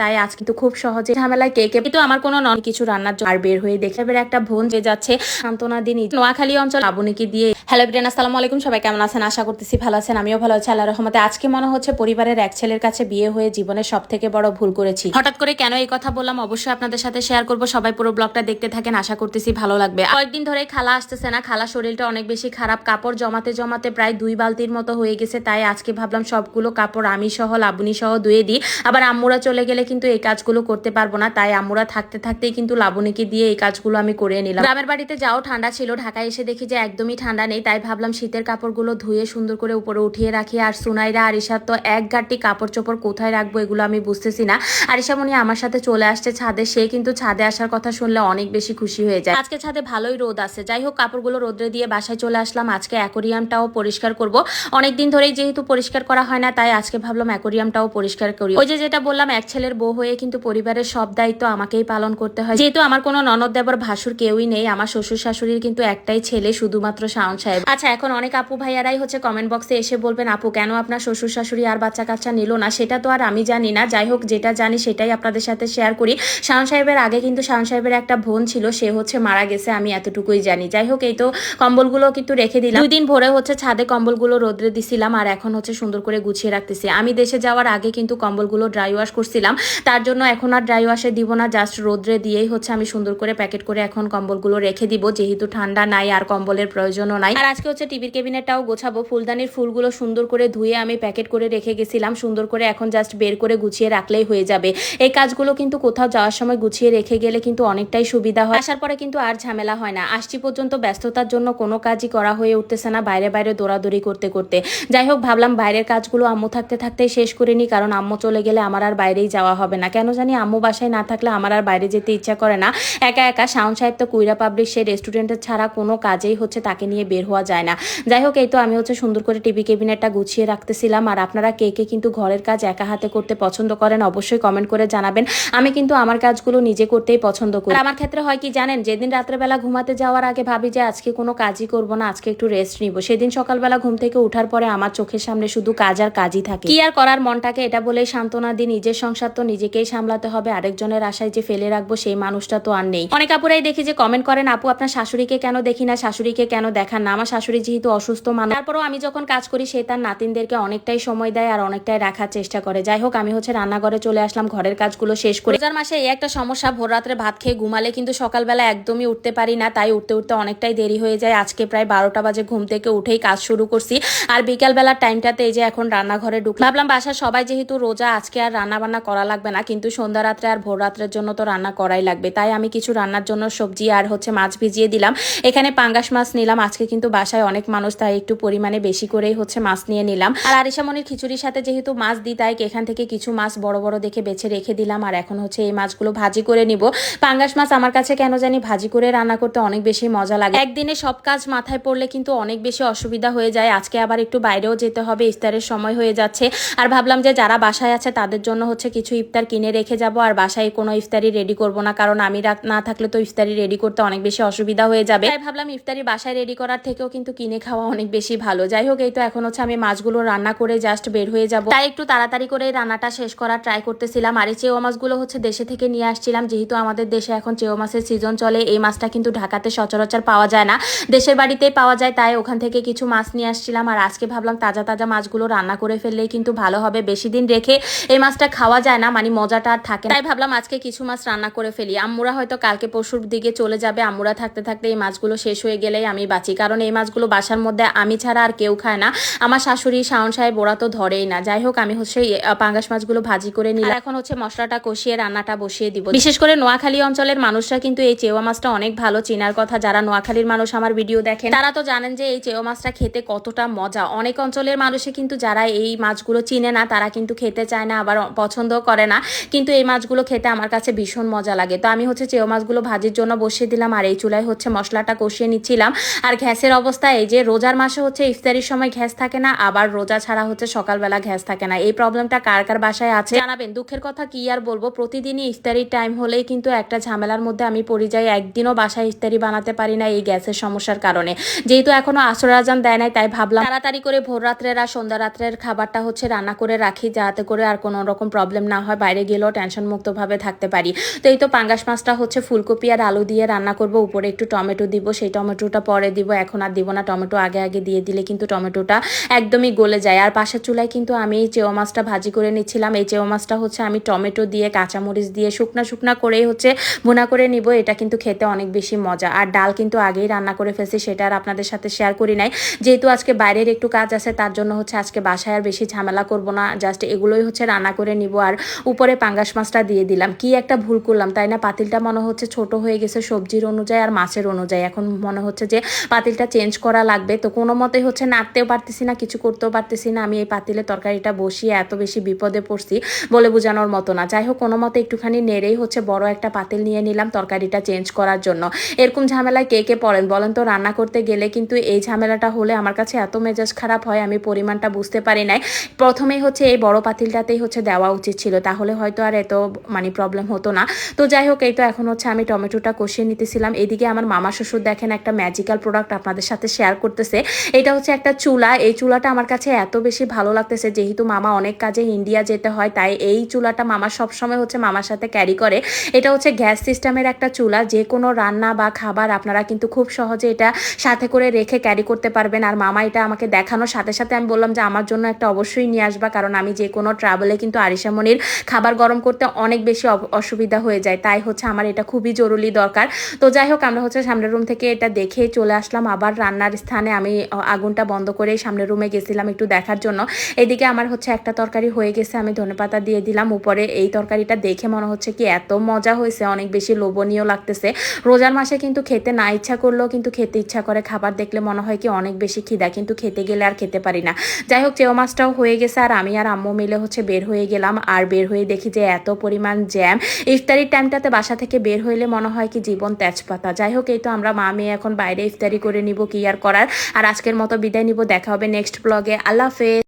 তাই আজ কিন্তু খুব সহজে ঝামেলায় কেকে কিন্তু আমার কোনো নন কিছু রান্নার জন্য আর বের হয়ে দেখে এবার একটা বোন যে যাচ্ছে, সান্ত্বনা দিন নোয়াখালী অঞ্চল আবুনিকে দিয়ে। হ্যালো ব্রেন আসসালামু আলাইকুম, সবাই কেমন আছেন? আশা করতেছি ভালো আছেন, আমিও ভালো আছি আল্লাহ রহমতে। আজকে মনে হচ্ছে পরিবারের এক ছেলের কাছে বিয়ে হয়ে জীবনের সব থেকে বড় ভুল করেছি। হঠাৎ করে কেন এই কথা বললাম অবশ্যই আপনাদের সাথে শেয়ার করব, সবাই পুরো ব্লগটা দেখতে থাকেন, আশা করতেছি ভালো লাগবে। কয়েকদিন ধরে খালা আসতেছে না, খালা শরীরটা অনেক বেশি খারাপ, কাপড় জমাতে জমাতে প্রায় দুই বালতির মতো হয়ে গেছে, তাই আজকে ভাবলাম সবগুলো কাপড় আমি সহ, লাবণী সহ ধুয়ে দিই। আবার আম্মুরা চলে গেলে কিন্তু এই কাজগুলো করতে পারব না। তাই আম্মুরা থাকতে থাকতেই কিন্তু লাবণীকে দিয়ে এই কাজগুলো আমি করে নিলাম। গ্রামের বাড়িতে যাও, ঠান্ডা ছিল। ঢাকায় এসে দেখি যে একদমই ঠান্ডা নেই। তাই ভাবলাম শীতের কাপড়গুলো ধুয়ে সুন্দর করে উপরে উঠিয়ে রাখি। আর সুনাইরা, আরিশার তো এক গাঁটি কাপড় চোপড় কোথায় রাখব এগুলো আমি বুঝতেছি না। আরিশা মনি আমার সাথে চলে আসছে ছাদে। সে কিন্তু ছাদে আসার কথা শুনলে অনেক বেশি খুশি হয়ে যায়। আজকে ছাদে ভালোই রোদ আছে। যাই হোক, কাপড়গুলো রোদ্রে দিয়ে বাসায় চলে আসলাম। আজকে অ্যাকোরিয়ামটাও পরিষ্কার করব। অনেকদিন ধরেই যেহেতু পরিষ্কার করা হয় না, তাই আজকে ভাবলাম অ্যাকোরিয়ামটাও পরিষ্কার করি। ওই যে যেটা বললাম, এক ছেলের বউ হয়ে কিন্তু পরিবারের সব দায়িত্ব আমাকেই পালন করতে হয়। যেহেতু আমার কোনো ননদ দেবর ভাসুর কেউই নেই, আমার শ্বশুর শাশুড়ির কিন্তু একটাই ছেলে, শুধুমাত্র শাওন সাহেব। আচ্ছা এখন অনেক আপু ভাইয়ারাই হচ্ছে কমেন্ট বক্সে এসে বলবেন, আপু, কেন আপনার শ্বশুর শাশুড়ি আর বাচ্চা কাচ্চা নিল না? সেটা তো আর আমি জানি না। যাই হোক, যেটা জানি সেটাই আপনাদের সাথে শেয়ার করি। শাওন সাহেবের আগে কিন্তু শাওন সাহেবের একটা বোন ছিল, সে হচ্ছে মারা গেছে, আমি এতটুকুই জানি। যাই হোক, এই তো কম্বলগুলো কিন্তু রেখে দিলাম। দুই দিন ভরে হচ্ছে ছাদে কম্বলগুলো রোদ্রে দিছিলাম আর এখন হচ্ছে সুন্দর করে গুছিয়ে রাখতেছি। আমি দেশে যাওয়ার আগে কিন্তু কম্বলগুলো ড্রাই ওয়াশ করছিলাম। তার জন্য এখন আর ড্রাই ওয়াশে দিব না জাস্ট রোদ্রে দিয়েই হচ্ছে আমি সুন্দর করে প্যাকেট করে এখন কম্বলগুলো রেখে দিব। যেহেতু ঠান্ডা নাই, আর কম্বলের প্রয়োজনও নাই। আর আজকে হচ্ছে টিভির কেবিনেটটাও গোছাবো। ফুলদানির ফুলগুলো সুন্দর করে ধুয়ে আমি প্যাকেট করে রেখে গেছিলাম। সুন্দর করে এখন জাস্ট বের করে গুছিয়ে রাখলেই হয়ে যাবে। এই কাজগুলো কিন্তু কোথাও যাওয়ার সময় গুছিয়ে রেখে গেলে কিন্তু অনেকটাই সুবিধা হয়। আসার পরে কিন্তু আর ঝামেলা হয় না। আসছি পর্যন্ত ব্যস্ততার জন্য কোনো কাজই করা হয়ে উঠতেছে না বাইরে বাইরে দৌড়াদৌড়ি করতে করতে। যাই হোক, ভাবলাম বাইরের কাজগুলো আম্মু থাকতে থাকতেই শেষ করে নিই, কারণ আম্মু চলে গেলে আমার আর বাইরেই যাওয়া হবে না। কেন জানি আম্মু বাসায় না থাকলে আমার আর বাইরে যেতে ইচ্ছা করে না। একা একা শাওন সাহেব তো কুইরা পাবলিক সেই রেস্টুরেন্টের ছাড়া কোনো কাজেই হচ্ছে তাকে নিয়ে বের হওয়া যায় না। যাই হোক, এই তো আমি হচ্ছে সুন্দর করে টিভি কেবিনেটটা গুছিয়ে রাখতেছিলাম। আর আপনারা কে কে কিন্তু ঘরের কাজ একা হাতে করতে পছন্দ করেন অবশ্যই কমেন্ট করে জানাবেন। আমি কিন্তু আমার কাজগুলো নিজে করতেই পছন্দ করি। আমার ক্ষেত্রে হয় কি জানেন, যেদিন রাত্রেবেলা ঘুমাতে যাওয়ার আগে ভাবি যে আজকে কোনো কাজই করব না, আজকে একটু রেস্ট নিব। সেদিন সকালবেলা ঘুম থেকে ওঠার পরে আমার চোখের সামনে শুধু কাজ আর কাজই থাকে। কি আর করার মনটাকে এটা বলেই সান্ত্বনা দিই নিজের সংসার তো নিজেকেই সামলাতে হবে, আরেকজনের আশায় যে ফেলে রাখব সেই মানুষটা তো আর নেই। অনেক আপুরাই দেখি যে কমেন্ট করেন, আপু, আপনার শাশুড়িকে কেন দেখি না? শাশুড়িকে কেন দেখান না? আমার শাশুড়ি যেহেতু অসুস্থ মানুষ। তারপরও আমি যখন কাজ করি, সে তার নাতিনদেরকে অনেকটাই সময় দেয় আর অনেকটাই রাখার চেষ্টা করে। যাই হোক, আমি হচ্ছে রান্নাঘরে চলে আসলাম, ঘরের কাজগুলো শেষ করে। রোজার মাসে এই একটা সমস্যা, ভোর রাত্রে ভাত খেয়ে ঘুমালে কিন্তু সকালবেলা একদমই উঠতে পারি না, তাই উঠতে উঠতে অনেকটাই দেরি হয়ে যায়। আজকে প্রায় বারোটা বাজে, ঘুম থেকে উঠেই কাজ শুরু করছি। আর বিকালবেলার টাইমটাতে এই যে এখন রান্নাঘরে ঢুক ভাবলাম বাসার সবাই যেহেতু রোজা, আজকে আর রান্না বান্না করা লাগবে না, কিন্তু সন্ধ্যা রাত্রে আর ভোর রাত্রের জন্য তো রান্না করাই লাগবে। তাই আমি কিছু রান্নার জন্য সবজি আর হচ্ছে মাছ ভিজিয়ে দিলাম। এখানে পাঙ্গাস মাছ নিলাম, আজকে কিন্তু বাসায় অনেক মানুষ, তাই একটু পরিমাণে বেশি করেই হচ্ছে মাছ নিয়ে নিলাম। আর আরিসামনির খিচুড়ির সাথে যেহেতু মাছ দিই, তাই এখান থেকে কিছু মাছ বড় বড় দেখে বেছে রেখে দিলাম, আর এখন হচ্ছে এই মাছগুলো ভাজি করে নিব। পাঙ্গাস মাছ আমার কাছে কেন জানি ভাজি করে রান্না করতে অনেক বেশি মজা লাগে। একদিনে সব কাজ মাথায় পড়লে কিন্তু অনেক বেশি অসুবিধা হয়ে যায়। আজকে আবার একটু বাইরেও যেতে হবে, ইফতারের সময় হয়ে যাচ্ছে। আর ভাবলাম যে যারা বাসায় আছে, তাদের জন্য হচ্ছে কিছু ইফতার কিনে রেখে যাব আর বাসায় কোনো ইফতারি রেডি করব না, কারণ আমি না থাকলে তো ইফতারি রেডি করতে অনেক বেশি অসুবিধা হয়ে যাবে। তাই ভাবলাম ইফতারি বাসায় রেডি করার থেকেও কিন্তু কিনে খাওয়া অনেক বেশি ভালো। যাই হোক, এই তো এখন হচ্ছে আমি মাছগুলো রান্না করে জাস্ট বের হয়ে যাব। তাই একটু তাড়াতাড়ি করে রান্নাটা শেষ করার ট্রাই করতেছিলাম। আর এই চেও মাছগুলো হচ্ছে দেশে থেকে নিয়ে আসছিলাম। যেহেতু আমাদের দেশে এখন চেও মাছের সিজন চলে, এই মাছটা কিন্তু ঢাকাতে সচরাচর পাওয়া যায় না। দেশের বাড়িতেই পাওয়া যায়, তাই ওখান থেকে কিছু মাছ নিয়ে আসছিলাম। আর আজকে ভাবলাম তাজা তাজা মাছগুলো রান্না করে ফেললেই কিন্তু ভালো হবে। বেশি দিন রেখে এই মাছটা খাওয়া যায় না মানে মজাটা আর থাকে। তাই ভাবলাম আজকে কিছু মাছ রান্না করে ফেলি। আম্মুরা হয়তো কালকে পরশুর দিকে চলে যাবে। আম্মুরা থাকতে থাকতে এই মাছগুলো শেষ হয়ে গেলেই আমি বাঁচি। কারণ এই মাছগুলো বাসার মধ্যে আমি ছাড়া আর কেউ খায় না। আমার শাশুড়ি, শাওন সাহেব, ওরা তো ধরেই না। যাই হোক, আমি হচ্ছে পাঙ্গাস মাছগুলো ভাজি করে নিই এখন হচ্ছে মশলাটা কষিয়ে, রান্নাটা বসিয়ে দিব। বিশেষ করে নোয়াখালী অঞ্চলের মানুষরা কিন্তু এই চেওয়া মাছটা অনেক ভালো চিনার কথা। যারা নোয়াখালীর মানুষ আমার ভিডিও দেখেন, তারা তো জানেন যে এই চেওয়া মাছটা খেতে কতটা মজা। অনেক অঞ্চলের মানুষে কিন্তু যারা এই মাছগুলো চিনে না, তারা কিন্তু খেতে চায় না, আবার পছন্দ করে না। কিন্তু এই মাছগুলো খেতে আমার কাছে ভীষণ মজা লাগে। তো আমি হচ্ছে চেও মাছগুলো ভাজির জন্য বসিয়ে দিলাম আর এই চুলায় হচ্ছে মশলাটা কষিয়ে নিচ্ছিলাম। আর গ্যাসের অবস্থা এই যে, রোজার মাসে হচ্ছে ইফতারির সময় গ্যাস থাকে না, আবার রোজা ছাড়া হচ্ছে সকালবেলা গ্যাস থাকে না। এই প্রবলেমটা কার কার বাসায় আছে জানাবেন। দুঃখের কথা কি আর বলব, প্রতিদিনই ইফতারির টাইম হলেই কিন্তু একটা ঝামেলার মধ্যে আমি পড়ে যাই। একদিনও বাসায় ইফতারি বানাতে পারি না এই গ্যাসের সমস্যার কারণে। যেহেতু এখনও আসর আজান দেয় নাই, তাই ভাবলাম তাড়াতাড়ি করে ভোর রাত্রের আর সন্ধ্যা রাত্রের খাবারটা হচ্ছে রান্না করে রাখি, যাতে করে আর কোনো রকম প্রবলেম না হয় বাইরে গেলেও টেনশন মুক্তভাবে থাকতে পারি। তো এই তো পাঙ্গাস মাছটা হচ্ছে ফুলকপি আর আলু দিয়ে রান্না করব। উপরে একটু টমেটো দিব, সেই টমেটোটা পরে দিব। এখন আর দিব না, টমেটো আগে আগে দিয়ে দিলে কিন্তু টমেটোটা একদমই গলে যায়। আর পাশের চুলায় কিন্তু আমি এই চেও মাছটা ভাজি করে নিচ্ছিলাম। এই চেও মাছটা হচ্ছে আমি টমেটো দিয়ে, কাঁচামরিচ দিয়ে, শুকনা শুকনা করেই হচ্ছে ভুনা করে নিব। এটা কিন্তু খেতে অনেক বেশি মজা। আর ডাল কিন্তু আগেই রান্না করে ফেলছি, সেটা আর আপনাদের সাথে শেয়ার করি নাই। যেহেতু আজকে বাইরের একটু কাজ আছে, তার জন্য হচ্ছে আজকে বাসায় আর বেশি ঝামেলা করব না। জাস্ট এগুলোই হচ্ছে রান্না করে নিব। আর উপরে পাঙ্গাস মাছটা দিয়ে দিলাম। কি একটা ভুল করলাম, তাই না? পাতিলটা মনে হচ্ছে ছোট হয়ে গেছে সবজির অনুযায়ী আর মাছের অনুযায়ী। এখন মনে হচ্ছে যে পাতিলটা চেঞ্জ করা লাগবে। তো কোনো মতে হচ্ছে নাড়তেও পারতেছি না, কিছু করতেও পারতেছি না। আমি এই পাতিলে তরকারিটা বসিয়ে এত বেশি বিপদে পড়ছি বলে বোঝানোর মতো না। যাই হোক, কোনো মতে একটুখানি নেড়েই হচ্ছে বড় একটা পাতিল নিয়ে নিলাম তরকারিটা চেঞ্জ করার জন্য। এরকম ঝামেলায় কে কে পড়েন বলেন তো? রান্না করতে গেলে কিন্তু এই ঝামেলাটা হলে আমার কাছে এত মেজাজ খারাপ হয়, আমি পরিমাণটা বুঝতে পারি নাই। প্রথমেই হচ্ছে এই বড় পাতিলটাতেই হচ্ছে দেওয়া উচিত ছিল। তাহলে হয়তো আর এত মানে প্রবলেম হতো না। তো যাই হোক, এই তো এখন হচ্ছে আমি টমেটোটা কষিয়ে নিতেছিলাম। এদিকে আমার মামা শ্বশুর দেখেন একটা ম্যাজিক্যাল প্রোডাক্ট আপনাদের সাথে শেয়ার করতেছে। এটা হচ্ছে একটা চুলা। এই চুলাটা আমার কাছে এত বেশি ভালো লাগতেছে, যেহেতু মামা অনেক কাজে ইন্ডিয়া যেতে হয়, তাই এই চুলাটা মামা সবসময় হচ্ছে মামার সাথে ক্যারি করে। এটা হচ্ছে গ্যাস সিস্টেমের একটা চুলা, যে কোনো রান্না বা খাবার আপনারা কিন্তু খুব সহজে এটা সাথে করে রেখে ক্যারি করতে পারবেন। আর মামা এটা আমাকে দেখানোর সাথে সাথে আমি বললাম যে, আমার জন্য একটা অবশ্যই নিয়ে আসবা, কারণ আমি যে কোনো ট্রাভেলে কিন্তু আরিশামণির খাবার গরম করতে অনেক বেশি অসুবিধা হয়ে যায়। তাই হচ্ছে আমার এটা খুবই জরুরি দরকার। তো যাই হোক, আমরা হচ্ছে সামনের রুম থেকে এটা দেখে চলে আসলাম। আবার রান্নার স্থানে আমি আগুনটা বন্ধ করে সামনের রুমে গেছিলাম একটু দেখার জন্য। এদিকে আমার হচ্ছে একটা তরকারি হয়ে গেছে, আমি ধনেপাতা দিয়ে দিলাম। উপরে এই তরকারিটা দেখে মনে হচ্ছে কি এত মজা হয়েছে, অনেক বেশি লোভনীয় লাগতেছে। রোজার মাসে কিন্তু খেতে না ইচ্ছা করলেও কিন্তু খেতে ইচ্ছা করে খাবার দেখলে মনে হয় কি অনেক বেশি খিদা, কিন্তু খেতে গেলে আর খেতে পারি না। যাই হোক চেও মাছটাও হয়ে গেছে আর আমি আর আম্মু মিলে হচ্ছে বের হয়ে গেলাম। আর বের হয়ে দেখি যে এত পরিমাণ জ্যাম। ইফতারির টাইমটাতে বাসা থেকে বের হইলে মনে হয় কি জীবন তেজপাতা। যাই হোক, এই তো আমরা মা, মেয়ে এখন বাইরে ইফতারি করে নিব, কি আর করার? আর আজকের মতো বিদায় নিব, দেখা হবে নেক্সট ব্লগে আল্লাহ হাফেজ।